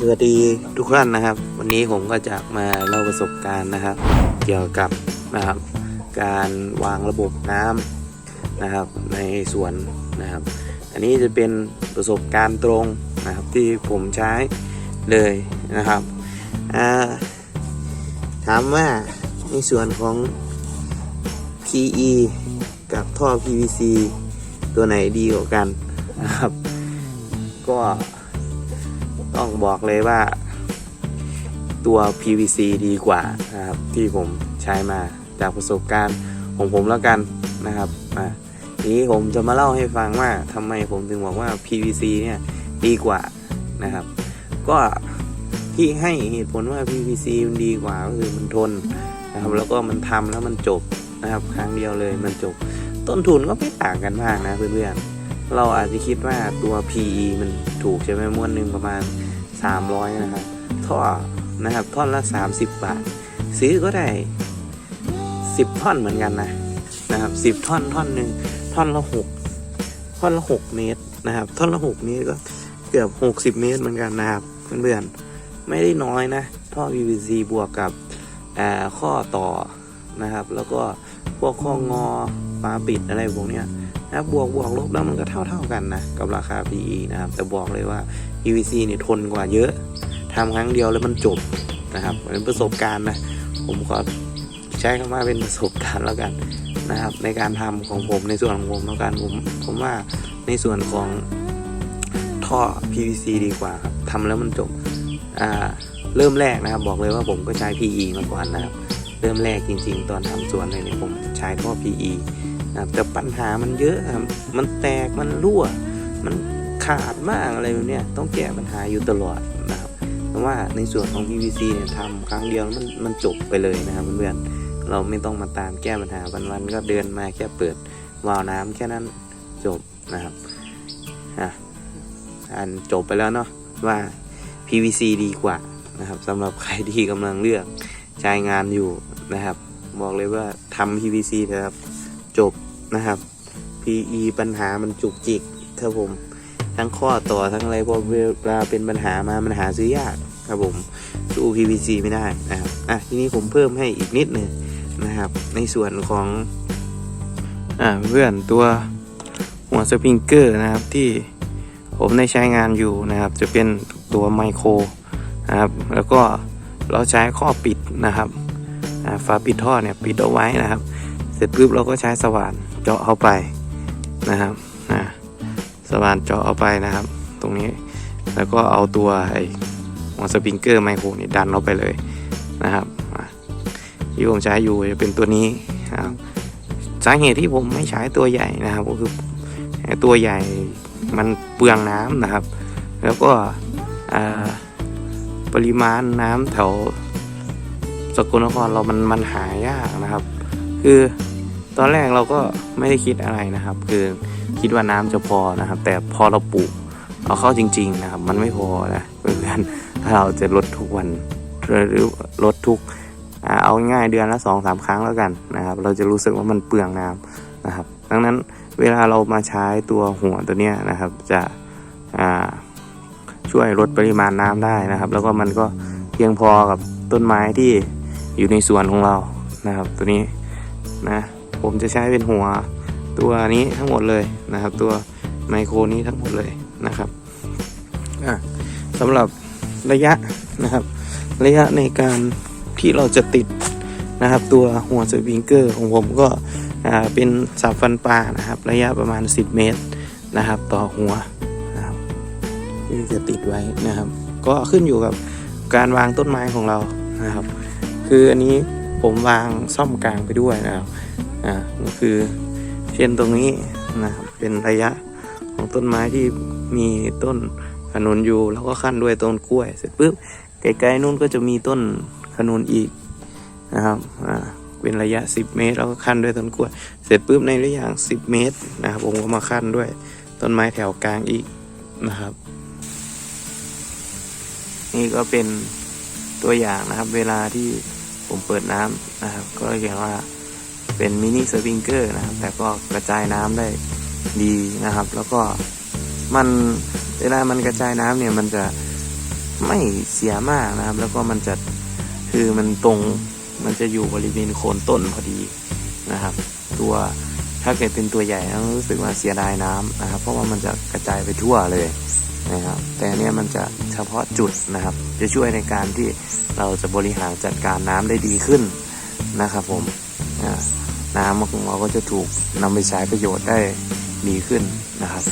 สวัสดีทุกท่านนะครับ วันนี้ผมก็จะมาเล่าประสบการณ์นะครับ เกี่ยวกับนะครับการวางระบบน้ำนะครับในสวนนะครับ อันนี้จะเป็นประสบการณ์ตรงนะครับที่ผมใช้เลยนะครับาถามว่าในส่วนของ PE กับท่อ PVC ตัวไหนดีกว่ากันนะครับ ก็ ต้องบอกเลยว่า ตัว PVC ดีกว่านะครับที่ผมใช้มาจากประสบการณ์ของผมแล้วกันนะครับอะทีนี้ผมจะมาเล่าให้ฟังว่าทำไมผมถึงบอกว่า PVC เนี่ยดีกว่านะครับ ก็ที่ให้เหตุผลว่า PVC มันดีกว่าก็คือมันทนนะครับ แล้วก็มันทำแล้วมันจบนะครับ ครั้งเดียวเลยมันจบ ต้นทุนก็ไม่ต่างกันมากนะเพื่อนๆเราอาจจะคิดว่าตัว PE มันถูกใช่ไหมม้วนหนึ่งประมาณ 300 นะครับ ท่อนะครับท่อนละ 30 บาท ซื้อก็ได้ 10 ท่อนเหมือนกันนะนะครับ 10 ท่อนท่อนหนึ่งท่อนละ 6 ท่อนละ 6 เมตรนะครับ ท่อนละ 6 เมตรก็เกือบ 60 เมตรเหมือนกันนะครับเพื่อนๆไม่ได้น้อยนะ ท่อ PVC บวกกับอ่าข้อต่อนะครับ แล้วก็พวกข้องอฝาปิดอะไรพวกเนี้ย นะบวกบวกลบแล้วมันก็เท่าเท่ากันนะกับราคา PE นะครับ แต่บอกเลยว่า PVC เนี่ยทนกว่าเยอะทำครั้งเดียวแล้วมันจบนะครับเป็นประสบการณ์นะ ผมขอใช้คำว่าเป็นประสบการณ์แล้วกันนะครับ ในการทำของผมในส่วนของผมแล้วกันผมผมว่าในส่วนของท่อ PVC ดีกว่าครับทำแล้วมันจบอ่าเริ่มแรกนะครับ บอกเลยว่าผมก็ใช้ PE มาก่อนนะครับ เริ่มแรกจริง ๆ ตอนทำสวนเลยเนี่ยผมใช้ท่อ PE ครับแต่ปัญหามันเยอะครับ มันแตกมันรั่ว มันขาดมากอะไรแบบเนี้ยต้องแก้ปัญหาอยู่ตลอดนะครับเพราะว่าในส่วนของ PVC เนี่ยทำครั้งเดียวแล้วมันมันจบไปเลยนะครับเพื่อนๆเราไม่ต้องมาตามแก้ปัญหาวันๆก็เดินมาแค่เปิดวาล์วน้ำแค่นั้นจบนะครับอะอันจบไปแล้วเนาะว่า PVC ดีกว่านะครับสำหรับใครที่กำลังเลือกใช้งานอยู่นะครับ บอกเลยว่าทำ PVC นะครับจบ นะครับ PE ปัญหามันจุกจิกครับผม ทั้งข้อต่อทั้งอะไรพอเวลาเป็นปัญหามามันหาซื้อยากครับผมสู้ PVC ไม่ได้นะครับอะทีนี้ผมเพิ่มให้อีกนิดหนึ่งนะครับ ในส่วนของอ่าเพื่อนตัวหัวสปริงเกอร์นะครับที่ผมได้ใช้งานอยู่นะครับ จะเป็นตัวไมโครนะครับ แล้วก็เราใช้ข้อปิดนะครับอ่าฝาปิดท่อเนี่ยปิดเอาไว้นะครับ เสร็จปุ๊บเราก็ใช้สว่านเจาะเข้าไปนะครับอ่าสว่านเจาะเอาไปนะครับ ตรงนี้แล้วก็เอาตัวไอ้หัวสปริงเกอร์ไมโครนี่ดันเข้าไปเลยนะครับอ่าที่ผมใช้อยู่จะเป็นตัวนี้นะครับสาเหตุที่ผมไม่ใช้ตัวใหญ่นะครับ ก็คือตัวใหญ่มันเปลืองน้ำนะครับ แล้วก็อ่าปริมาณน้ำแถวสกลนครเรามันมันหายากนะครับ คือตอนแรกเราก็ไม่ได้คิดอะไรนะครับ คือคิดว่าน้ำจะพอนะครับ แต่พอเราปลูกเอาเข้าจริง ๆนะครับ มันไม่พอนะเพื่อนๆถ้าเราจะลดทุกวันหรือลดทุกเอาง่ายเดือนละสองสามครั้งแล้วกันนะครับ เราจะรู้สึกว่ามันเปลืองน้ำนะครับ ดังนั้นเวลาเรามาใช้ตัวหัวตัวเนี้ยนะครับ จะช่วยลดปริมาณน้ำได้นะครับ แล้วก็มันก็เพียงพอกับต้นไม้ที่อยู่ในสวนของเรานะครับ ตัวนี้ นะผมจะใช้เป็นหัวตัวนี้ทั้งหมดเลยนะครับ ตัวไมโครนี้ทั้งหมดเลยนะครับสำหรับระยะนะครับ ระยะในการที่เราจะติดนะครับ ตัวหัวสปริงเกอร์ของผมก็เป็นสับฟันปลานะครับ ระยะประมาณ 10 เมตรนะครับ ต่อหัวนะครับที่จะติดไว้นะครับ ก็ขึ้นอยู่กับการวางต้นไม้ของเรานะครับ คืออันนี้ ผมวางซ่อมกลางไปด้วยนะครับอ่าก็คือเช่นตรงนี้นะครับเป็นระยะของต้นไม้ที่มีต้นขนุนอยู่ แล้วก็ขั้นด้วยต้นกล้วย เสร็จปุ๊บไกลๆนู่นก็จะมีต้นขนุนอีกนะครับอ่าเป็นระยะ 10 เมตร แล้วก็ขั้นด้วยต้นกล้วย เสร็จปุ๊บในระยะ 10 เมตรนะครับผมก็มาขั้นด้วยต้นไม้แถวกลางอีกนะครับ นี่ก็เป็นตัวอย่างนะครับ เวลาที่ ผมเปิดน้ำนะครับ ก็เขียนว่าเป็นมินิสปริงเกอร์นะครับ แต่ก็กระจายน้ำได้ดีนะครับ แล้วก็มันเวลามันกระจายน้ำเนี่ยมันจะไม่เสียมากนะครับ แล้วก็มันจะคือมันตรงมันจะอยู่บริเวณโคนต้นพอดีนะครับ ตัว ถ้าเกิดเป็นตัวใหญ่นะรู้สึกว่าเสียดายน้ำนะครับ เพราะว่ามันจะกระจายไปทั่วเลยนะครับ แต่อันเนี้ยมันจะเฉพาะจุดนะครับ จะช่วยในการที่เราจะบริหารจัดการน้ำได้ดีขึ้นนะครับผมน้ำของเราก็จะถูกนำไปใช้ประโยชน์ได้ดีขึ้นนะครับ